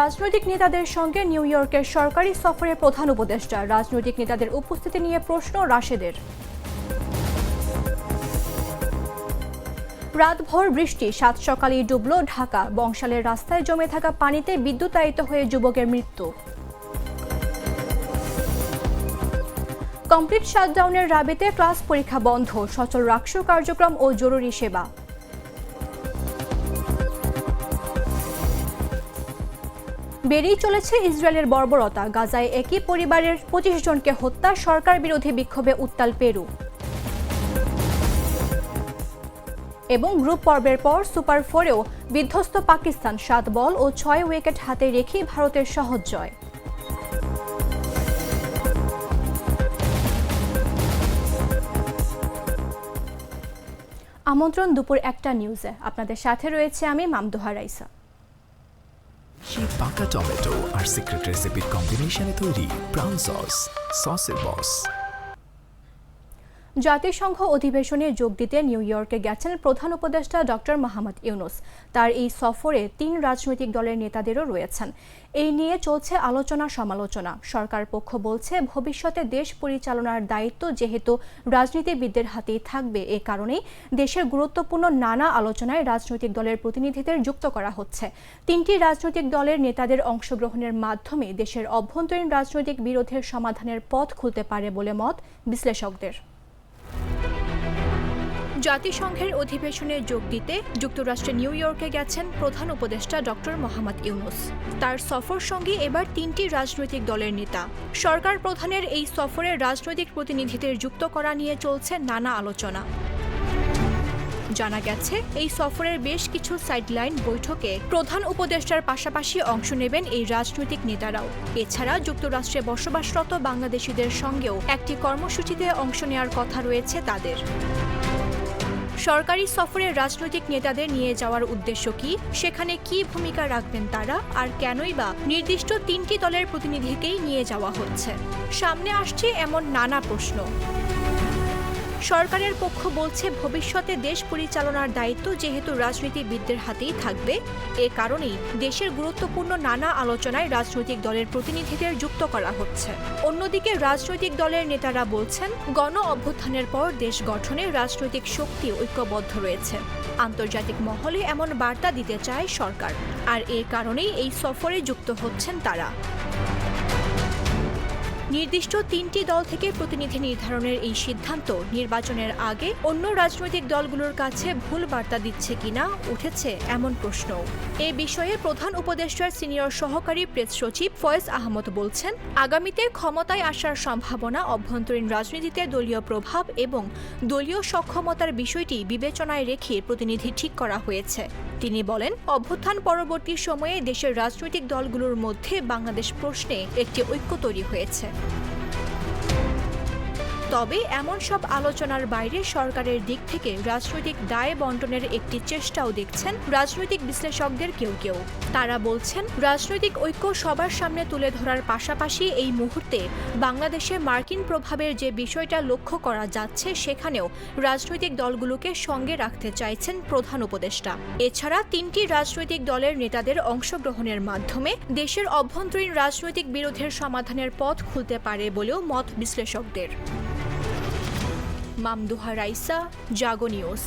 রাজনৈতিক নেতাদের সঙ্গে নিউ ইয়র্কের সরকারি সফরে প্রধান উপদেষ্টা। রাজনৈতিক নেতাদের উপস্থিতি নিয়ে প্রশ্ন রাশেদের। রাতভর বৃষ্টি, সাত সকালেই ডুবল ঢাকা, বংশালের রাস্তায় জমে থাকা পানিতে বিদ্যুতায়িত হয়ে যুবকের মৃত্যু। কমপ্লিট শাটডাউনের রাবিতে ক্লাস পরীক্ষা বন্ধ, সচল রাষ্ট্র কার্যক্রম ও জরুরি সেবা। বেড়েই চলেছে ইসরায়েলের বর্বরতা। গাজায় একই পরিবারের পঁচিশ জনকে হত্যা, সরকার বিরোধী বিক্ষোভে উত্তাল পেরু। এবং গ্রুপ পর্বের পর সুপার ফোরেও বিধ্বস্ত পাকিস্তান, সাত বল ও ছয় উইকেট হাতে রেখেই ভারতের সহজ জয়। আমন্ত্রণ দুপুর একটা নিউজে। আপনাদের সাথে রয়েছে আমি মামদোহা রাইসা। সেই পাকা টমেটো আর সিক্রেট রেসিপির কম্বিনেশনে তৈরি প্রাউন সস সসের বস জাতিসংঘ অধিবেশনে যোগ দিতে নিউ ইয়র্কে গেছেন প্রধান উপদেষ্টা ডক্টর মাহমুদ ইউনুস। তার এই সফরে তিন রাজনৈতিক দলের নেতাদেরও রয়েছেন। এই নিয়ে চলছে আলোচনা সমালোচনা। সরকার পক্ষ বলছে, ভবিষ্যতে দেশ পরিচালনার দায়িত্ব যেহেতু রাজনীতিবিদদের হাতেই থাকবে, এ কারণেই দেশের গুরুত্বপূর্ণ নানা আলোচনায় রাজনৈতিক দলের প্রতিনিধিদের যুক্ত করা হচ্ছে। তিনটি রাজনৈতিক দলের নেতাদের অংশগ্রহণের মাধ্যমে দেশের অভ্যন্তরীণ রাজনৈতিক বিরোধের সমাধানের পথ খুলতে পারে বলে মত বিশ্লেষকদের। জাতিসংঘের অধিবেশনে যোগ দিতে যুক্তরাষ্ট্রের নিউ ইয়র্কে গেছেন প্রধান উপদেষ্টা ডক্টর মোহাম্মদ ইউনুস। তার সফর সঙ্গে এবার তিনটি রাজনৈতিক দলের নেতা। সরকার প্রধানের এই সফরে রাজনৈতিক প্রতিনিধিদের যুক্ত করা নিয়ে চলছে নানা আলোচনা। জানা গেছে, এই সফরের বেশ কিছু সাইডলাইন বৈঠকে প্রধান উপদেষ্টার পাশাপাশি অংশ নেবেন এই রাজনৈতিক নেতারাও। এছাড়া যুক্তরাষ্ট্রে বসবাসরত বাংলাদেশিদের সঙ্গেও একটি কর্মসূচিতে অংশ নেওয়ার কথা রয়েছে তাদের। সরকারি সফরে রাজনৈতিক নেতাদের নিয়ে যাওয়ার উদ্দেশ্য কি? সেখানে কি ভূমিকা রাখবেন তারা? আর কেনই বা নির্দিষ্ট তিনটি দলের প্রতিনিধিকেই নিয়ে যাওয়া হচ্ছে? সামনে আসছে এমন নানা প্রশ্ন। সরকারের পক্ষ বলছে, ভবিষ্যতে দেশ পরিচালনার দায়িত্ব যেহেতু রাজনীতিবিদদের হাতেই থাকবে, এ কারণেই দেশের গুরুত্বপূর্ণ নানা আলোচনায় রাজনৈতিক দলের প্রতিনিধিদের যুক্ত করা হচ্ছে। অন্যদিকে রাজনৈতিক দলের নেতারা বলছেন, গণ অভ্যুত্থানের পর দেশ গঠনে রাজনৈতিক শক্তি ঐক্যবদ্ধ রয়েছে। আন্তর্জাতিক মহলে এমন বার্তা দিতে চায় সরকার, আর এ কারণেই এই সফরে যুক্ত হচ্ছেন তারা। নির্দিষ্ট তিনটি দল থেকে প্রতিনিধি নির্ধারণের এই সিদ্ধান্ত। নির্বাচনের আগে অন্য রাজনৈতিক দলগুলোর কাছে ভুল বার্তা দিচ্ছে কিনা উঠেছে এমন প্রশ্ন। এ বিষয়ে প্রধান উপদেষ্টার সিনিয়র সহকারী প্রেস সচিব ফয়েজ আহমদ বলছেন, আগামীতে ক্ষমতায় আসার সম্ভাবনা অভ্যন্তরীণ রাজনীতিতে দলীয় প্রভাব এবং দলীয় সক্ষমতার বিষয়টি বিবেচনায় রেখে প্রতিনিধি ঠিক করা হয়েছে। তিনি বলেন, অভ্যুত্থান পরবর্তী সময়ে দেশের রাজনৈতিক দলগুলোর মধ্যে বাংলাদেশ প্রশ্নে একটি ঐক্য তৈরি হয়েছে। তবে এমন সব আলোচনার বাইরে সরকারের দিক থেকে রাজনৈতিক দায় বন্টনের একটি চেষ্টাও দেখছেন রাজনৈতিক বিশ্লেষকদের কেউ কেউ। তারা বলছেন, রাজনৈতিক ঐক্য সবার সামনে তুলে ধরার পাশাপাশি এই মুহূর্তে বাংলাদেশে মার্কিন প্রভাবের যে বিষয়টা লক্ষ্য করা যাচ্ছে, সেখানেও রাজনৈতিক দলগুলোকে সঙ্গে রাখতে চাইছেন প্রধান উপদেষ্টা। এছাড়া তিনটি রাজনৈতিক দলের নেতাদের অংশগ্রহণের মাধ্যমে দেশের অভ্যন্তরীণ রাজনৈতিক বিরোধের সমাধানের পথ খুলতে পারে বলেও মত বিশ্লেষকদের। মামদুহা রাইসা, জাগো নিউজ।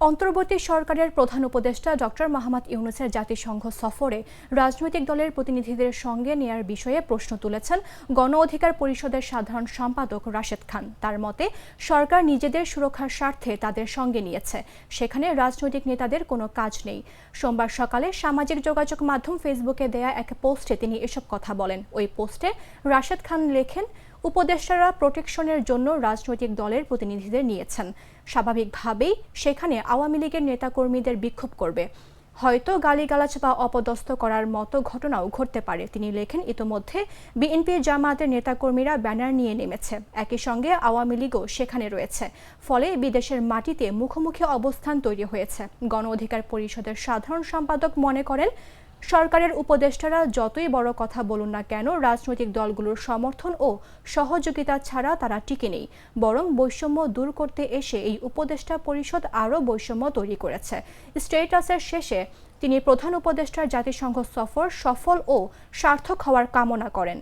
অন্তর্বর্তী সরকারের প্রধান উপদেষ্টা ডক্টর মাহমাদ ইউনুসের জাতিসংঘ সফরে রাজনৈতিক দলের প্রতিনিধিদের সঙ্গে নেয়ার বিষয়ে প্রশ্ন তুলেছেন গণ অধিকার পরিষদের সাধারণ সম্পাদক রাশেদ খান। তার মতে, সরকার নিজেদের সুরক্ষার স্বার্থে তাদের সঙ্গে নিয়েছে। সেখানে রাজনৈতিক নেতাদের কোনো কাজ নেই। সোমবার সকালে সামাজিক যোগাযোগ মাধ্যম ফেসবুকে দেয়া এক পোস্টে তিনি এসব কথা বলেন। ওই পোস্টে রাশেদ খান লেখেন উপদেষ্টারা প্রোটেকশনের জন্য রাজনৈতিক দলের প্রতিনিধিদের নিয়েছেন। স্বাভাবিকভাবেই সেখানে আওয়ামী লীগের নেতাকর্মীদের বিক্ষোভ করবে। হয়তো গালিগালাজ বা অপদস্থ করার মতো ঘটনাও ঘটতে পারে, তিনি লেখেন। ইতোমধ্যে বিএনপি জামায়াতের নেতাকর্মীরা ব্যানার নিয়ে নেমেছে। একই সঙ্গে আওয়ামী লীগও সেখানে রয়েছে। ফলে বিদেশের মাটিতে মুখোমুখি অবস্থান তৈরি হয়েছে। গণ অধিকার পরিষদের সাধারণ সম্পাদক মনে করেন সরকারের উপদেষ্টারা যতই বড় কথা বলুন না কেন, রাজনৈতিক দলগুলোর সমর্থন ও সহযোগিতা ছাড়া তারা টিকে নেই। বরং বৈষম্য দূর করতে এসে এই উপদেষ্টা পরিষদ আরও বৈষম্য তৈরি করেছে। স্টেটাসের শেষে তিনি প্রধান উপদেষ্টার জাতিসংঘ সফর সফল ও সার্থক হওয়ার কামনা করেন।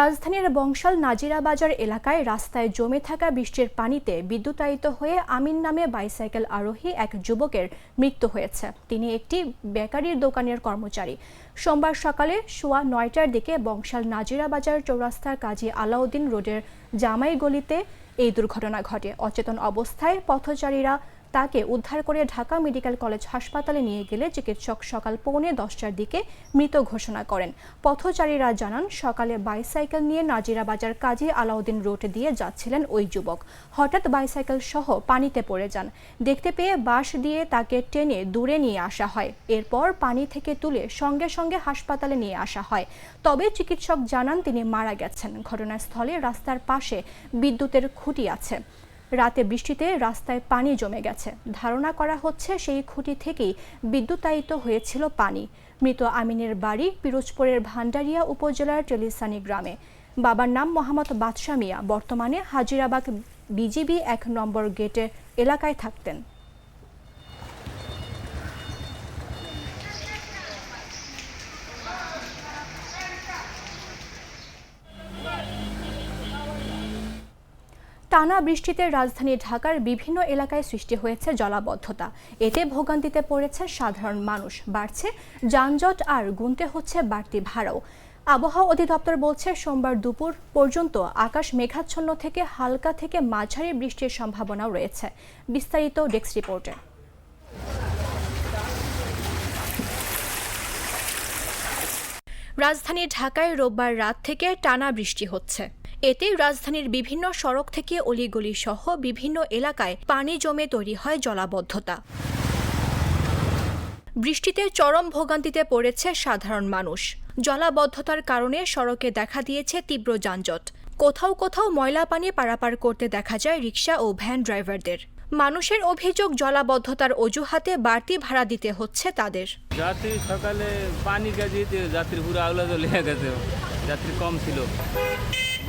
রাজধানীর বংশাল নাজিরা বাজার এলাকায় রাস্তায় জমে থাকা বৃষ্টির পানিতে বিদ্যুতায়িত হয়ে আমিন নামে বাইসাইকেল আরোহী এক যুবকের মৃত্যু হয়েছে। তিনি একটি বেকারির দোকানের কর্মচারী। সোমবার সকালে সোয়া নয়টার দিকে বংশাল নাজিরা বাজার চৌরাস্তার কাজী আলাউদ্দিন রোডের জামাই গলিতে এই দুর্ঘটনা ঘটে। অচেতন অবস্থায় পথচারীরা তাকে উদ্ধার করে ঢাকা মেডিকেল কলেজ হাসপাতালে নিয়ে গেলে চিকিৎসক সকাল পৌনে দশটার দিকে মৃত ঘোষণা করেন। পথচারীরা জানান, সকালে বাইসাইকেল নিয়ে নাজিরা বাজার কাজী আলাউদ্দিন রোড দিয়ে যাচ্ছিলেন ওই যুবক। হঠাৎ বাইসাইকেল সহ পানিতে পড়ে যান। দেখতে পেয়ে বাঁশ দিয়ে তাকে টেনে দূরে নিয়ে আসা হয়। এরপর পানি থেকে তুলে সঙ্গে সঙ্গে হাসপাতালে নিয়ে আসা হয়। তবে চিকিৎসক জানান, তিনি মারা গেছেন। ঘটনাস্থলে রাস্তার পাশে বিদ্যুতের খুঁটি আছে। রাতে বৃষ্টিতে রাস্তায় পানি জমে গেছে। ধারণা করা হচ্ছে সেই খুঁটি থেকেই বিদ্যুতায়িত হয়েছিল পানি। মৃত আমিনের বাড়ি পিরোজপুরের ভান্ডারিয়া উপজেলার টেলিসানি গ্রামে। বাবার নাম মোহাম্মদ বাদশা মিয়া। বর্তমানে হাজিরাবাগ বিজিবি এক নম্বর গেটের এলাকায় থাকতেন। টানা বৃষ্টিতে রাজধানী ঢাকার বিভিন্ন এলাকায় সৃষ্টি হয়েছে জলাবদ্ধতা। এতে ভোগান্তিতে পড়েছে সাধারণ মানুষ। বাড়ছে যানজট আর গুনতে হচ্ছে বাড়তি ভাড়াও। আবহাওয়া অধিদপ্তর বলছে, সোমবার দুপুর পর্যন্ত আকাশ মেঘাচ্ছন্ন থেকে হালকা থেকে মাঝারি বৃষ্টির সম্ভাবনাও রয়েছে। বিস্তারিত ডেস্ক রিপোর্টে। রাজধানী ঢাকায় রোববার রাত থেকে টানা বৃষ্টি হচ্ছে। এতে রাজধানীর বিভিন্ন সড়ক থেকে অলিগলি সহ বিভিন্ন এলাকায় পানি জমে তৈরি হয় জলাবদ্ধতা। বৃষ্টিতে চরম ভোগান্তিতে পড়েছে সাধারণ মানুষ। জলাবদ্ধতার কারণে সড়কে দেখা দিয়েছে তীব্র যানজট। কোথাও কোথাও ময়লা পানি পারাপার করতে দেখা যায় রিক্সা ও ভ্যান ড্রাইভারদের। মানুষের অভিযোগ জলাবদ্ধতার অজুহাতে বাড়তি ভাড়া দিতে হচ্ছে তাদের। যাত্রী সকালে পানি গাজিতে যাত্রী পুরো গেছে যাত্রী কম ছিল।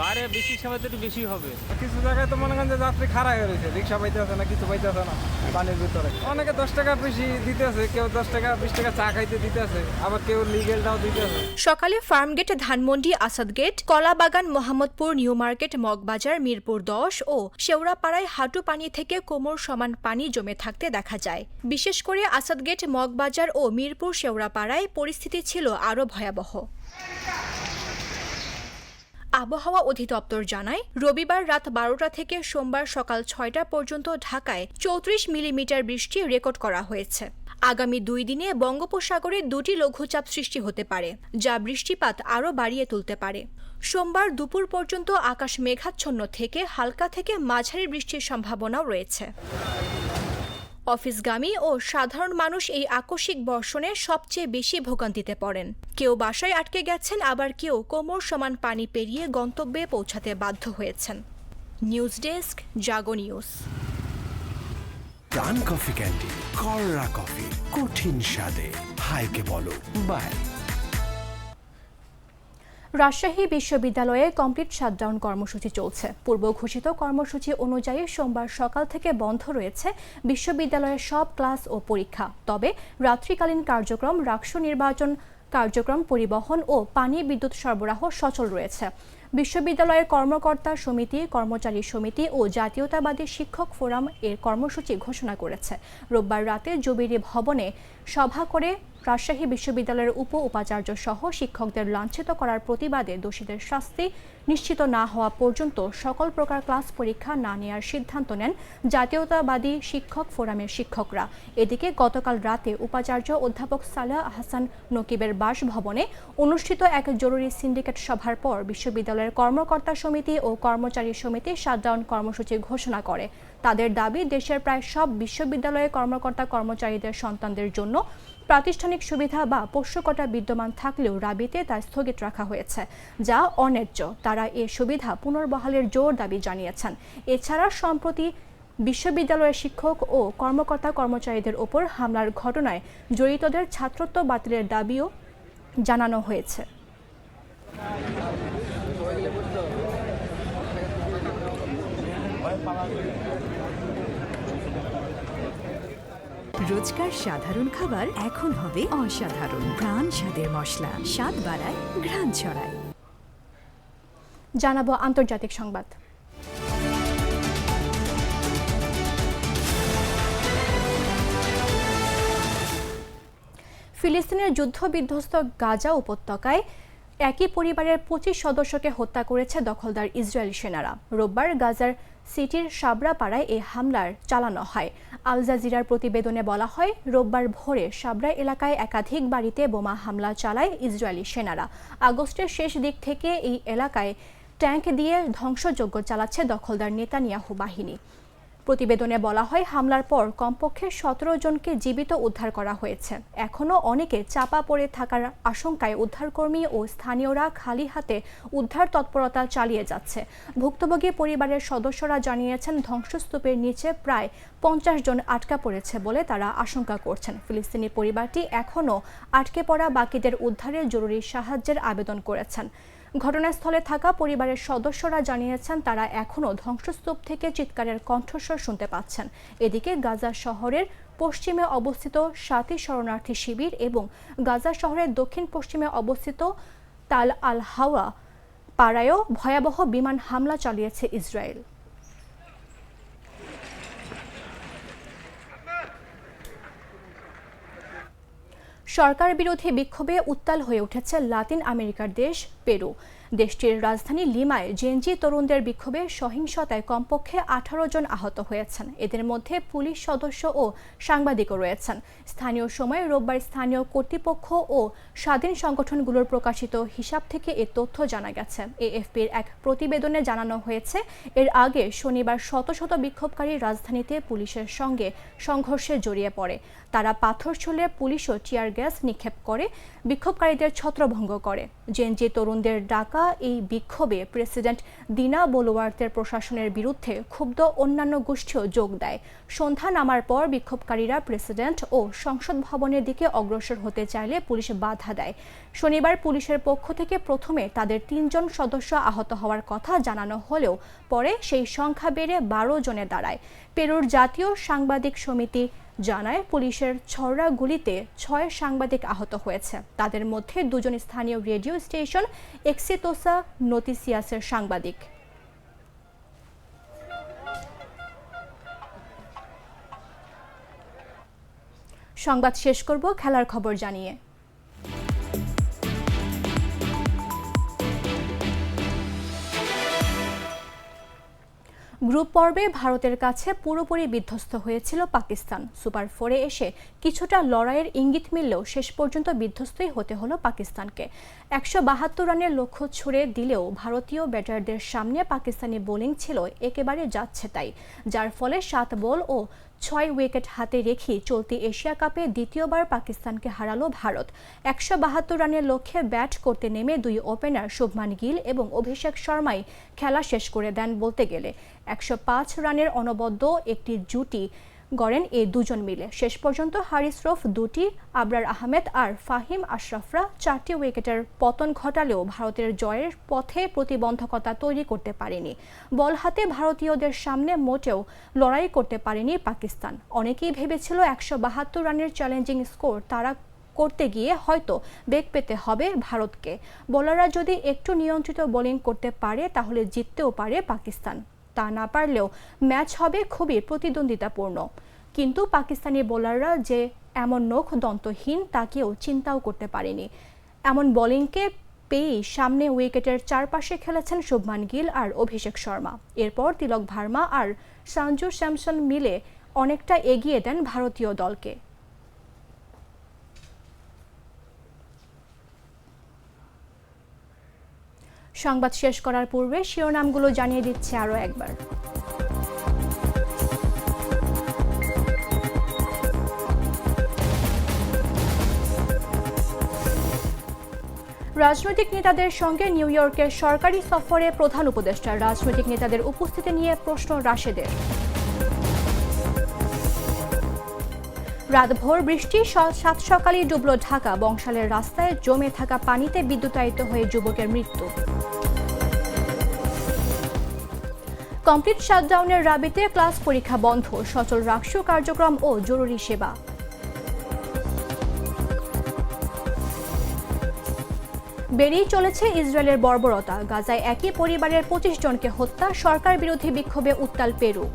বারে বেশি সময় তো একটু বেশি হবে। কিছু জায়গায় তো মনে করেন যে যাত্রী খারাপ হয়ে রয়েছে রিক্সা পাইতে আছে না কিছু পাইতে আছে না পানির ভিতরে। অনেকে দশ টাকা বেশি দিতে আছে কেউ দশ টাকা বিশ টাকা চা খাইতে দিতে আছে আবার কেউ লিগেলটাও দিতে আছে সকালে ফার্মগেট ধানমন্ডি আসাদগেট কলাবাগান মোহাম্মদপুর নিউ মার্কেট মগবাজার মিরপুর দশ ও শেওড়াপাড়ায় হাঁটু পানি থেকে কোমর সমান পানি জমে থাকতে দেখা যায়। বিশেষ করে আসাদগেট মগবাজার ও মিরপুর শেওড়াপাড়ায় পরিস্থিতি ছিল আরও ভয়াবহ। আবহাওয়া অধিদপ্তর জানায়, রবিবার রাত বারোটা থেকে সোমবার সকাল ছয়টা পর্যন্ত ঢাকায় চৌত্রিশ মিলিমিটার বৃষ্টি রেকর্ড করা হয়েছে। আগামী দুই দিনে বঙ্গোপসাগরে দুটি লঘুচাপ সৃষ্টি হতে পারে, যা বৃষ্টিপাত আরও বাড়িয়ে তুলতে পারে। সোমবার দুপুর পর্যন্ত আকাশ মেঘাচ্ছন্ন থেকে হালকা থেকে মাঝারি বৃষ্টির সম্ভাবনাও রয়েছে। অফিসগামী ও সাধারণ মানুষ এই আকস্মিক বর্ষণে সবচেয়ে বেশি ভোগান্তিতে পড়েন। কেউ বাসায় আটকে গেছেন, আবার কেউ কোমর সমান পানি পেরিয়ে গন্তব্যে পৌঁছাতে বাধ্য হয়েছেন। News desk, Jago news. Coffee candy কররা coffee, কঠিন স্বাদে, হাইকে বলো, বাই। রাজশাহী বিশ্ববিদ্যালয়ে কমপ্লিট শাটডাউন কর্মসূচি চলছে। পূর্ব ঘোষিত কর্মসূচি অনুযায়ী সোমবার সকাল থেকে বন্ধ রয়েছে বিশ্ববিদ্যালয়ের সব ক্লাস ও পরীক্ষা। তবে রাত্রিকালীন কার্যক্রম রাষ্ট্র নির্বাচন কার্যক্রম, পরিবহন ও পানি বিদ্যুৎ সরবরাহ সচল রয়েছে। বিশ্ববিদ্যালয়ের কর্মকর্তা সমিতি, কর্মচারী সমিতি ও জাতীয়তাবাদী শিক্ষক ফোরাম এর কর্মসূচি ঘোষণা করেছে। রোববার রাতে জবিরি ভবনে সভা করে রাজশাহী বিশ্ববিদ্যালয়ের উপ উপাচার্য সহ শিক্ষকদের লাঞ্ছিত করার প্রতিবাদে দোষীদের শাস্তি নিশ্চিত না হওয়া পর্যন্ত সকল প্রকার ক্লাস পরীক্ষা না নেওয়ার সিদ্ধান্ত নেন জাতীয়তাবাদী শিক্ষক ফোরামের শিক্ষকরা। এদিকে গতকাল রাতে উপাচার্য অধ্যাপক সালেহ আহসান নকিবের বাসভবনে অনুষ্ঠিত এক জরুরি সিন্ডিকেট সভার পর বিশ্ববিদ্যালয়ের কর্মকর্তা সমিতি ও কর্মচারী সমিতি শাটডাউন কর্মসূচি ঘোষণা করে। তাদের দাবি, দেশের প্রায় সব বিশ্ববিদ্যালয়ে কর্মকর্তা কর্মচারীদের সন্তানদের জন্য প্রাতিষ্ঠানিক সুবিধা বা পোষ্যকতা বিদ্যমান থাকলেও রাবিতে তা স্থগিত রাখা হয়েছে, যা অন্যায্য। তারা এ সুবিধা পুনর্বহালের জোর দাবি জানিয়েছেন। এছাড়া সম্প্রতি বিশ্ববিদ্যালয়ের শিক্ষক ও কর্মকর্তা কর্মচারীদের ওপর হামলার ঘটনায় জড়িতদের ছাত্রত্ব বাতিলের দাবিও জানানো হয়েছে। রোজকার সাধারণ খাবার এখন হবে অসাধারণ। প্রাণ স্বাদের মশলা, স্বাদ বাড়ায়, ঘ্রাণ ছড়ায়। জানাব আন্তর্জাতিক সংবাদ। ফিলিস্তিনের যুদ্ধবিধ্বস্ত গাজা উপত্যকায় একই পরিবারের পঁচিশ সদস্যকে হত্যা করেছে দখলদার ইসরায়েলি সেনারা। রোববার গাজার সিটির সাবরা পাড়ায় এই হামলার চালানো হয়। আল জাজিরার প্রতিবেদনে বলা হয়, রোববার ভোরে সাবরা এলাকায় একাধিক বাড়িতে বোমা হামলা চালায় ইসরায়েলি সেনারা। আগস্টের শেষ দিক থেকে এই এলাকায় ট্যাঙ্ক দিয়ে ধ্বংসযজ্ঞ চালাচ্ছে দখলদার নেতানিয়াহু বাহিনী। প্রতিবেদনে বলা হয়, হামলার পর কমপক্ষে সতেরো জনকে জীবিত উদ্ধার করা হয়েছে। এখনও অনেকে চাপা পড়ে থাকার আশঙ্কায় উদ্ধারকর্মী ও স্থানীয়রা খালি হাতে উদ্ধার তৎপরতা চালিয়ে যাচ্ছে। ভুক্তভোগী পরিবারের সদস্যরা জানিয়েছেন, ধ্বংসস্তূপের নিচে প্রায় পঞ্চাশ জন আটকা পড়েছে বলে তারা আশঙ্কা করছেন। ফিলিস্তিনি পরিবারটি এখনও আটকে পড়া বাকিদের উদ্ধারে জরুরি সাহায্যের আবেদন করেছেন। ঘটনাস্থলে থাকা পরিবারের সদস্যরা জানিয়েছেন, তারা এখনও ধ্বংসস্তূপ থেকে চিৎকারের কণ্ঠস্বর শুনতে পাচ্ছেন। এদিকে গাজা শহরের পশ্চিমে অবস্থিত সাতি শরণার্থী শিবির এবং গাজা শহরের দক্ষিণ পশ্চিমে অবস্থিত তাল আল হাওয়া পাড়ায়ও ভয়াবহ বিমান হামলা চালিয়েছে ইসরায়েল। সরকার বিরোধী বিক্ষোভে উত্তাল হয়ে উঠেছে লাতিন আমেরিকার দেশ পেরু। দেশটির রাজধানী লিমায় জেনজি তরুণদের বিক্ষোভে সহিংসতায় কমপক্ষে আঠারো জন আহত হয়েছেন। এদের মধ্যে পুলিশ সদস্য ও সাংবাদিকও রয়েছেন। স্থানীয় সময় রোববার স্থানীয় কর্তৃপক্ষ ও স্বাধীন সংগঠনগুলোর প্রকাশিত হিসাব থেকে এ তথ্য জানা গেছে। এএফপির এক প্রতিবেদনে জানানো হয়েছে, এর আগে শনিবার শত শত বিক্ষোভকারী রাজধানীতে পুলিশের সঙ্গে সংঘর্ষে জড়িয়ে পড়ে। তারা পাথর ছুলে পুলিশ ও টিয়ার গ্যাস নিক্ষেপ করে, বিক্ষোভকারীদের ছত্রভঙ্গ করে। জেনজি তরুণদের ডাকা এই বিক্ষোভে প্রেসিডেন্ট দিনা বলুয়ার্তের প্রশাসনের বিরুদ্ধে ক্ষুব্ধ অন্যান্য গোষ্ঠীও যোগ দেয়। সন্ধ্যা নামার পর বিক্ষোভকারীরা প্রেসিডেন্ট ও সংসদ ভবনের দিকে অগ্রসর হতে চাইলে পুলিশ বাধা দেয়। শনিবার পুলিশের পক্ষ থেকে প্রথমে তাদের তিনজন সদস্য আহত হওয়ার কথা জানানো হলেও পরে সেই সংখ্যা বেড়ে বারো জনে দাঁড়ায়। পেরুর জাতীয় সাংবাদিক সমিতি জানায় পুলিশের ছড়া গুলিতে ছয় সাংবাদিক আহত হয়েছে। তাদের মধ্যে দুজন স্থানীয় রেডিও স্টেশন এক্সিতোসা নোটিসিয়াসের সাংবাদিক। সংবাদ শেষ করব, খেলার খবর জানিয়ে। গ্রুপ পর্বে ভারতের কাছে পুরোপুরি বিধ্বস্ত হয়েছিল পাকিস্তান। সুপার ফোরে এসে কিছুটা লড়াইয়ের ইঙ্গিত মিললেও শেষ পর্যন্ত বিধ্বস্তই হতে হলো পাকিস্তানকে। একশো বাহাত্তর রানের লক্ষ্য ছুড়ে দিলেও ভারতীয় ব্যাটারদের সামনে পাকিস্তানি বোলিং ছিল একেবারে যাচ্ছে তাই, যার ফলে সাত বল ও ছয় উইকেট হাতে রেখে চলতি এশিয়া কাপে দ্বিতীয়বার পাকিস্তানকে হারালো ভারত। একশো বাহাত্তর রানের লক্ষ্যে ব্যাট করতে নেমে দুই ওপেনার শুভমান গিল এবং অভিষেক শর্মাই খেলা শেষ করে দেন বলতে গেলে। একশো পাঁচ রানের অনবদ্য একটি জুটি গড়েন এই দুজন মিলে। শেষ পর্যন্ত হারিস রফ দুটি, আবরার আহমেদ আর ফাহিম আশরাফরা চারটি উইকেটের পতন ঘটালেও ভারতের জয়ের পথে প্রতিবন্ধকতা তৈরি করতে পারেনি। বল হাতে ভারতীয়দের সামনে মোটেও লড়াই করতে পারেনি পাকিস্তান। অনেকেই ভেবেছিল একশো বাহাত্তর রানের চ্যালেঞ্জিং স্কোর তারা করতে গিয়ে হয়তো বেগ পেতে হবে ভারতকে। বোলাররা যদি একটু নিয়ন্ত্রিত বোলিং করতে পারে, তাহলে জিততেও পারে পাকিস্তান। তা না পারলেও ম্যাচ হবে খুবই প্রতিদ্বন্দ্বিতাপূর্ণ। কিন্তু পাকিস্তানি বোলাররা যে এমন নখ দন্তহীন তা কেউ চিন্তাও করতে পারেনি। এমন বোলিংকে পেয়েই সামনে উইকেটের চারপাশে খেলেছেন শুভমান গিল আর অভিষেক শর্মা। এরপর তিলক ভার্মা আর সঞ্জু স্যামসন মিলে অনেকটা এগিয়ে দেন ভারতীয় দলকে। সংবাদ শেষ করার পূর্বে শিরোনামগুলো জানিয়ে দিচ্ছে আরও একবার। রাজনৈতিক নেতাদের সঙ্গে নিউ ইয়র্কের সরকারি সফরে প্রধান উপদেষ্টা, রাজনৈতিক নেতাদের উপস্থিতি নিয়ে প্রশ্ন রাশেদের। রাতভর বৃষ্টি সাত সকালে ডুবল ঢাকা, বংশালের রাস্তায় জমে থাকা পানিতে বিদ্যুতায়িত হয়ে যুবকের মৃত্যু। কমপ্লিট শাটডাউনের রাবিতে ক্লাস পরীক্ষা বন্ধ, সচল রাষ্ট্র কার্যক্রম ও জরুরি সেবা। বেরিয়ে চলেছে ইসরায়েলের বর্বরতা। গাজায় একই পরিবারের পঁচিশ জনকে হত্যা, সরকার বিরোধী বিক্ষোভে উত্তাল পেরু।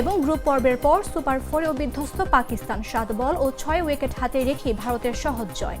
এবং গ্রুপ পর্বের পর সুপার ফোরেও বিধ্বস্ত পাকিস্তান, সাত বল ও ছয় উইকেট হাতে রেখে ভারতের সহজ জয়।